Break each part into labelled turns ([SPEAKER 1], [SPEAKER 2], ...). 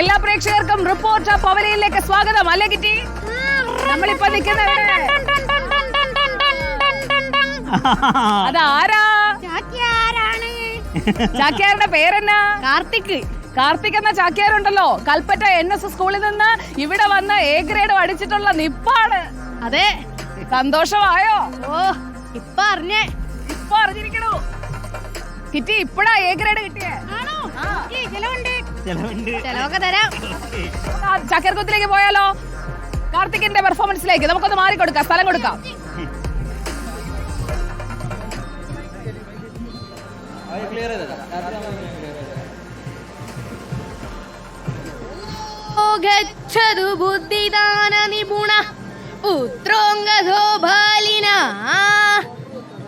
[SPEAKER 1] എല്ലാ പ്രേക്ഷകർക്കും റിപ്പോർട്ടർ പവലയിലേക്ക് സ്വാഗതം. അല്ലേ കിറ്റി? നമ്മളിപ്പോ നിൽക്കുന്നത് അതാരാ ചാക്യാരുടെ പേരെന്നാ?
[SPEAKER 2] കാർത്തിക്.
[SPEAKER 1] കാർത്തിക് എന്ന ചാക്യാരുണ്ടല്ലോ കൽപ്പറ്റ എൻ എസ് സ്കൂളിൽ നിന്ന് ഇവിടെ വന്ന് എ ഗ്രേഡ് അടിച്ചിട്ടുള്ള നിപ്പാണ്.
[SPEAKER 2] അതെ.
[SPEAKER 1] സന്തോഷമായോ?
[SPEAKER 2] ഓ ഇപ്പൊ അറിഞ്ഞേ.
[SPEAKER 1] ഇപ്പൊ അറിഞ്ഞിരിക്കണു. കിറ്റി ഇപ്പഴാ എ ഗ്രേഡ് കിട്ടിയേ? ആ.
[SPEAKER 2] ചെലവൊക്കെ തരാം.
[SPEAKER 1] ചക്കരക്കുത്തിലേക്ക് പോയാലോ? കാർത്തികിന്റെ പെർഫോമൻസിലേക്ക് നമുക്കൊന്ന് മാറി കൊടുക്കാം. സ്ഥലം കൊടുക്കാം.
[SPEAKER 2] ഓ ഗച്ഛതു ബുദ്ധിദാന നിപുണ പുത്രോംഗധോ ബാലിന.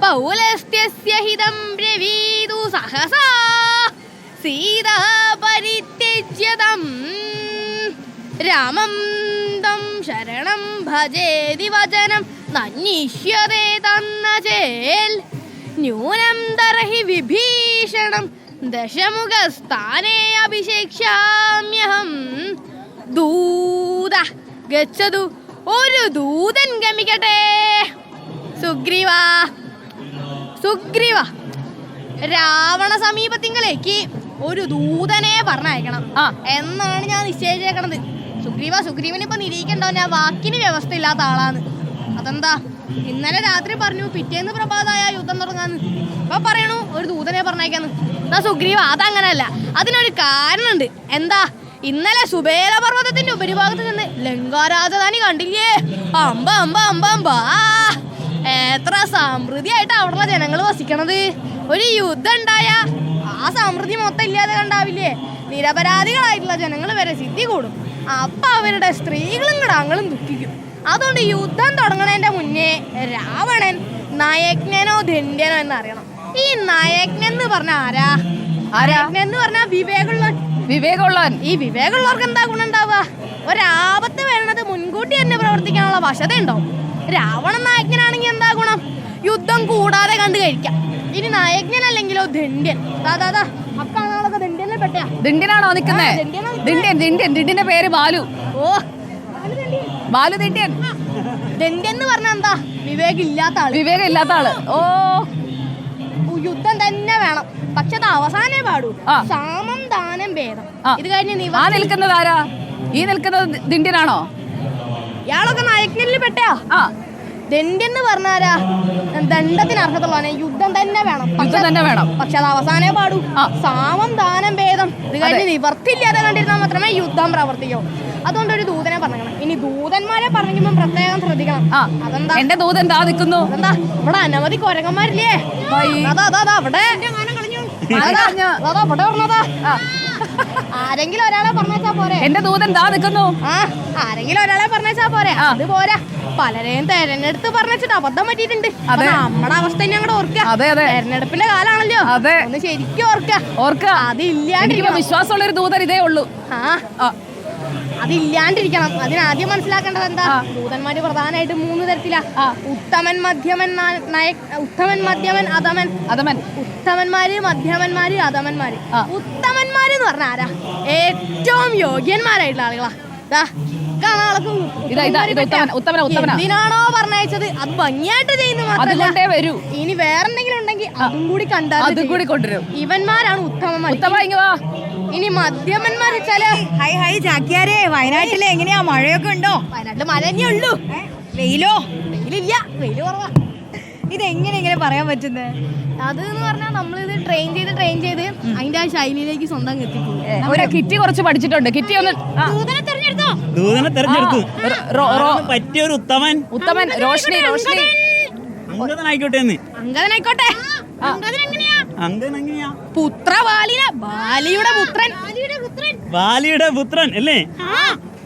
[SPEAKER 2] പൗലസ്ത്യസ്യ ഹിതം ബ്രവീതു സഹസാ. സീതാ പരിത്യജ്യതം രാമം തം ശരണം ഭജേതി വചനം നന്യിഷ്യതേ തന്ന ചേൽ. ന്യൂനം തർഹി വിഭീഷണം ദശമുഖസ്ഥാനേ അഭിഷേക്ഷാമ്യഹം ദൂത ഗച്ഛതു ഒരു ദൂതൻ ഗമിക്കട്ടെ. സുഗ്രീവ സുഗ്രീവ രാവണ സമീപത്തിങ്കിലേക്ക് ഒരു ദൂതനെ പറഞ്ഞയക്കണം.
[SPEAKER 1] ആ.
[SPEAKER 2] എന്നാണ് ഞാൻ നിശ്ചയിച്ചേക്കണത്. സുഗ്രീവ സുഗ്രീവൻ ഇപ്പൊ നിരീക്കണ്ടോ ഞാൻ വാക്കിന് വ്യവസ്ഥ ഇല്ലാത്ത ആളാണ്. അതെന്താ? ഇന്നലെ രാത്രി പറഞ്ഞു പിറ്റേന്ന് പ്രഭാതായ യുദ്ധം തുടങ്ങാന്ന്. ഇപ്പൊ പറയണു ഒരു ദൂതനെ പറഞ്ഞയക്കാന്ന്. എന്നാ സുഗ്രീവ അതങ്ങനല്ല. അതിനൊരു കാരണമുണ്ട് എന്താ? ഇന്നലെ സുബേല പർവതത്തിന്റെ ഉപരിഭാഗത്ത് നിന്ന് ലങ്കാരാജധാനി കണ്ടില്ലേ? അമ്പ അമ്പ അമ്പ അമ്പ. എത്ര സമൃദ്ധിയായിട്ട് അവിടെ ജനങ്ങൾ വസിക്കണത്. ഒരു യുദ്ധം ഉണ്ടായ ആ സമൃദ്ധി മൊത്തം ഇല്ലാതെ കണ്ടാവില്ലേ? നിരപരാധികളായിട്ടുള്ള ജനങ്ങൾ വരെ സിദ്ധി കൂടും. അപ്പം അവരുടെ സ്ത്രീകളും കിടാങ്ങളും ദുഃഖിക്കും. അതുകൊണ്ട് യുദ്ധം തുടങ്ങണേന്റെ മുന്നേ രാവണൻ നയജ്ഞനോ ധന്യനോ എന്ന് അറിയണം ഈ നയജ്ഞൻ എന്ന് പറഞ്ഞ ആരാ?
[SPEAKER 1] ആരാ?
[SPEAKER 2] നയജ്ഞൻ എന്ന് പറഞ്ഞാൽ വിവേകമുള്ള
[SPEAKER 1] വിവേകമുള്ളവൻ.
[SPEAKER 2] ഈ വിവേകമുള്ളവർക്ക് എന്താ ഗുണം ഉണ്ടാവുക? ഒരാപത്ത് വരണത് മുൻകൂട്ടി തന്നെ പ്രവർത്തിക്കാനുള്ള വശത ഉണ്ടാവും രാവണൻ നായകനാണെങ്കിൽ എന്താ ഗുണം? യുദ്ധം കൂടാതെ കണ്ടു കഴിക്കാം. ഇനി നായകനല്ലെങ്കിലോ ദണ്ഡ്യൻ. ദണ്ഡ്യനാണോ ദാ അക്കാണാളൊക്കെ ധന്യനെ പെട്ടയാ.
[SPEAKER 1] ദിണ്ടിനാണോ നിക്കുന്നേ
[SPEAKER 2] ആ.
[SPEAKER 1] ദിണ്ട്യൻ ദിണ്ട്യൻ ദിണ്ടിന്റെ പേര് ബാലു.
[SPEAKER 2] ഓ.
[SPEAKER 1] ബാലു ദിണ്ടിയൻ
[SPEAKER 2] ദണ്ഡ്യൻ. എന്ന് പറഞ്ഞ എന്താ? വിവേകം ഇല്ലാത്ത ആൾ.
[SPEAKER 1] വിവേകം ഇല്ലാത്ത ആൾ. ഓ.
[SPEAKER 2] ഉ- യുദ്ധം തന്നെ വേണം. പക്ഷെ അത് അവസാനേ പാടൂ.
[SPEAKER 1] ആ.
[SPEAKER 2] സാമം ദാനം ഭേദം.
[SPEAKER 1] ആ.
[SPEAKER 2] ഇത് കഴിഞ്ഞ്
[SPEAKER 1] ആ നിൽക്കുന്നത് ആരാ? ഈ നിൽക്കുന്നത് ദിണ്ടിയനാണോ
[SPEAKER 2] ഇയാളൊക്കെ നായകനിൽ പെട്ടയാ.
[SPEAKER 1] ആ.
[SPEAKER 2] എന്ന് പറഞ്ഞാരാ? ദണ്ഡത്തിന് അർഹതയുള്ളതാണ് യുദ്ധം തന്നെ വേണം.
[SPEAKER 1] യുദ്ധം തന്നെ വേണം.
[SPEAKER 2] പക്ഷെ അത് അവസാനേ പാടൂ.
[SPEAKER 1] ആ.
[SPEAKER 2] സാമം ദാനം ഭേദം ഇത് കഴിഞ്ഞ്. നിവർത്തില്ലാതെ കണ്ടിരുന്നാൽ മാത്രമേ യുദ്ധം പ്രവർത്തിക്കൂ. അതുകൊണ്ട് ഒരു ദൂതനെ പറഞ്ഞേക്കണം. ഇനി ദൂതന്മാരെ പറഞ്ഞിരിക്കുമ്പോൾ പ്രത്യേകം ശ്രദ്ധിക്കണം.
[SPEAKER 1] ആ.
[SPEAKER 2] അതെന്താ?
[SPEAKER 1] എന്റെ ദൂതൻ എന്താ നിൽക്കുന്നു.
[SPEAKER 2] എന്താ ഇവിടെ അനവധി കൊരങ്ങന്മാരില്ലേ. അതാ അതാ അതാ അവിടെ. അതാ, ഇവിടെ പറഞ്ഞതാ
[SPEAKER 1] ആ,
[SPEAKER 2] ആരെങ്കിലും ഒരാളെ പറഞ്ഞാ പോരെ.
[SPEAKER 1] എന്റെ ദൂതൻ ദാ നിൽക്കുന്നു.
[SPEAKER 2] ആ ആരെങ്കിലും ഒരാളെ പറഞ്ഞാ പോരെ. അത് പോരാ. പലരെയും തെരഞ്ഞെടുത്ത് പറഞ്ഞിട്ട് അബദ്ധം പറ്റിയിട്ടുണ്ട്. അപ്പൊ. നമ്മുടെ അവസ്ഥ അങ്ങോട്ട് ഓർക്കുക
[SPEAKER 1] അതെ അതെ.
[SPEAKER 2] തെരഞ്ഞെടുപ്പിന്റെ കാലാണല്ലോ.
[SPEAKER 1] അതെ.
[SPEAKER 2] ഒന്ന് ശരിക്കും ഓർക്കുക
[SPEAKER 1] ഓർക്കുക അതില്ല വിശ്വാസമുള്ള ഒരു ദൂതൻ ഇതേ ഉള്ളൂ.
[SPEAKER 2] ആ, അതില്ലാണ്ടിരിക്കണം. അതിനാദ്യം മനസ്സിലാക്കേണ്ടത് എന്താ. ദൂതന്മാര് പ്രധാനമായിട്ട് മൂന്ന് തരത്തിലാ. ഉത്തമൻ മധ്യമൻ ഉത്തമൻ മധ്യമൻ അധമൻ
[SPEAKER 1] അതമൻ.
[SPEAKER 2] ഉത്തമന്മാര് മധ്യമന്മാര് അധമന്മാര്. ഉത്തമന്മാര് എന്ന് പറഞ്ഞ ആരാ? ഏറ്റവും യോഗ്യന്മാരായിട്ടുള്ള ആളുകളാ. എന്തിനാണോ പറഞ്ഞയച്ചത്? അത് ഭംഗിയായിട്ട് ചെയ്യുന്ന
[SPEAKER 1] വരൂ.
[SPEAKER 2] ഇനി വേറെന്തെങ്കിലും ഉണ്ടെങ്കിൽ അതും കൂടി കണ്ടാൽ
[SPEAKER 1] അതും കൂടി കൊണ്ടുവരും.
[SPEAKER 2] ഇവന്മാരാണ് ഉത്തമന്മാർ.
[SPEAKER 1] ഉത്തമ
[SPEAKER 2] ഇനി മദ്യമന്മാർ വെച്ചാൽ
[SPEAKER 3] ഹൈ ഹൈ ചാക്യാരെ വയനാട്ടിലെ എങ്ങനെയാ? മഴയൊക്കെ ഉണ്ടോ?
[SPEAKER 2] വയനാട്ടിൽ മഴ തന്നെ ഉള്ളൂ.
[SPEAKER 3] വെയിലോ?
[SPEAKER 2] വെയിലില്ല. വെയിൽ കുറവാ.
[SPEAKER 3] ഇത് എങ്ങനെ ഇങ്ങനെ പറയാൻ പറ്റുന്നത്
[SPEAKER 2] അത് എന്ന് പറഞ്ഞാൽ നമ്മളിത് ട്രെയിൻ ചെയ്ത് ട്രെയിൻ ചെയ്ത് അതിന്റെ ആ ശൈലിയിലേക്ക് സ്വന്തം എത്തിക്കും
[SPEAKER 1] കിറ്റി കുറച്ച് പഠിച്ചിട്ടുണ്ട്. കിറ്റി ഒന്ന്
[SPEAKER 2] ദൂതനെ തെരഞ്ഞെടുത്തോ?
[SPEAKER 4] ദൂതനെ തെരഞ്ഞെടുത്തു.
[SPEAKER 1] റോ- റോ- റോ-
[SPEAKER 4] പറ്റിയ ഒരു ഉത്തമൻ.
[SPEAKER 1] ഉത്തമൻ റോഷ്നി റോഷ്നി
[SPEAKER 4] അങ്കദനായിക്കോട്ടെ
[SPEAKER 2] അങ്കദനായിക്കോട്ടെ പുത്രബാലിന ബാലിയുടെ പുത്രൻ.
[SPEAKER 4] ബാലിയുടെ പുത്രൻ. അല്ലേ?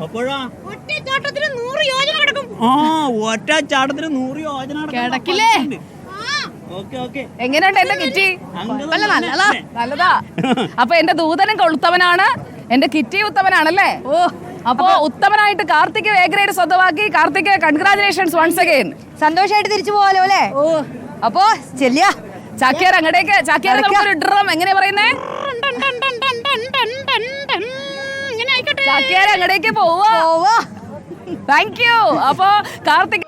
[SPEAKER 4] അപ്പോഴാ?
[SPEAKER 2] ഒറ്റച്ചാട്ടത്തിന് നൂറ് യോജന കിടക്കും.
[SPEAKER 4] ആ ഒറ്റ ചാട്ടത്തിന് നൂറ് യോജന
[SPEAKER 2] കിടക്കില്ലേ?
[SPEAKER 4] Okay okay.
[SPEAKER 1] എങ്ങനെയുണ്ട് എന്റെ കിറ്റി?
[SPEAKER 2] കുഴപ്പമില്ല, നല്ലതാ.
[SPEAKER 1] നല്ലതാ. അപ്പൊ എന്റെ ദൂതനും കൊളുത്തവനാണ്. എന്റെ കിറ്റി ഉത്തമനാണല്ലേ? ഓ അപ്പോ ഉത്തമനായിട്ട് കാർത്തിക് വേഗ്രേഡ് ഗ്രേഡ് സ്വന്തമാക്കി. കാർത്തിക് കൺഗ്രാചുലേഷൻസ് വൺസ് അഗൈൻ
[SPEAKER 3] സന്തോഷമായിട്ട് തിരിച്ചു പോവാലോ അല്ലേ?
[SPEAKER 2] ഓ.
[SPEAKER 3] അപ്പോ ചെല്ലിയ.
[SPEAKER 1] ചാക്യാർ അങ്ങടേക്ക് ചാക്യാർ. നമുക്കൊരു ഡ്രം. എങ്ങനെ പറയുന്നേ? ചാക്യാരെ അങ്ങടേക്ക് പോവാ താങ്ക് യു അപ്പൊ കാർത്തിക്